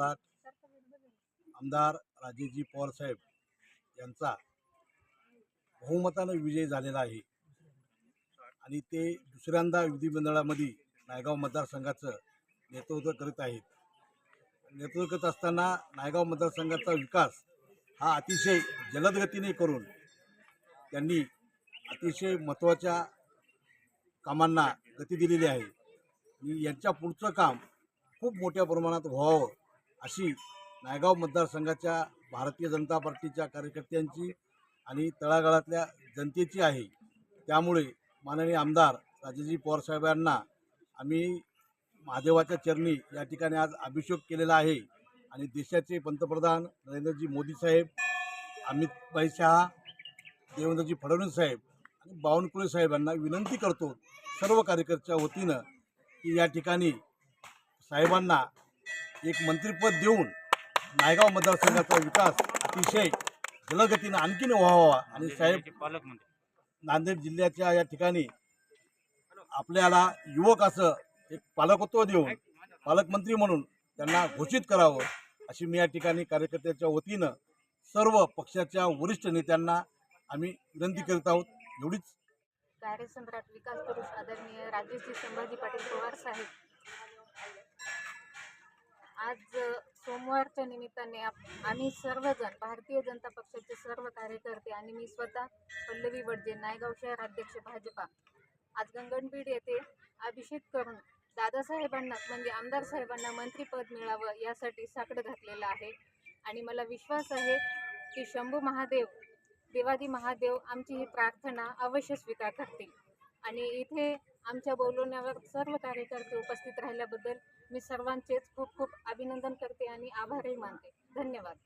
आमदार राजेजी पवारसाहेब यांचा बहुमतानं विजय झालेला आहे. आणि ते दुसऱ्यांदा विधिमंडळामध्ये नायगाव मतदारसंघाचं नेतृत्व करीत आहेत. नेतृत्व करत असताना नायगाव मतदारसंघाचा विकास हा अतिशय जलद गतीने करून त्यांनी अतिशय महत्त्वाच्या कामांना गती दिलेली आहे. आणि यांच्या पुढचं काम खूप मोठ्या प्रमाणात व्हावं अशी नायगाव मतदारसंघाच्या भारतीय जनता पार्टीच्या कार्यकर्त्यांची आणि तळागाळातल्या जनतेची आहे. त्यामुळे माननीय आमदार राजेजी पवारसाहेबांना आम्ही महादेवाच्या चरणी या ठिकाणी आज अभिषेक केलेला आहे. आणि देशाचे पंतप्रधान नरेंद्रजी मोदी साहेब अमितभाई शहा देवेंद्रजी फडणवीस साहेब आणि बावनकुळे साहेबांना विनंती करतो सर्व कार्यकर्त्याच्या वतीनं की या ठिकाणी साहेबांना एक मंत्रिपद देऊन नायगाव मतदारसंघाचा विकास अतिशय जलगतीनं आणखीन व्हावा. आणि साहेब पालकमंत्री. नांदेड जिल्ह्याच्या या ठिकाणी आपल्याला युवक असं एक पालकत्व देऊन पालकमंत्री म्हणून त्यांना घोषित करावं अशी मी या ठिकाणी कार्यकर्त्याच्या वतीनं सर्व पक्षाच्या वरिष्ठ नेत्यांना आम्ही विनंती करीत आहोत. एवढीच. कार्यसम्राट विकास पुरुष आदरणीय राजेशजी संभाजी पाटील पवार साहेब आज सोमवारच्या निमित्ताने आप- आम्ही सर्वजण भारतीय जनता पक्षाचे सर्व कार्यकर्ते आणि मी स्वतः पल्लवी वडजे नायगाव शहर अध्यक्ष भाजपा. आज गंगनबीड येथे अभिषेक करून दादासाहेबांना म्हणजे आमदार साहेबांना मंत्रिपद मिळावं यासाठी साकडं घातलेलं आहे. आणि मला विश्वास आहे की शंभू महादेव देवादी महादेव आमची ही प्रार्थना अवश्य स्वीकार करतील. आणि इथे आमच्या बोलवण्यावर सर्व कार्यकर्ते उपस्थित राहिल्याबद्दल मी सर्वांचेच खूप खूप अभिनंदन करते आणि आभारही मानते. धन्यवाद.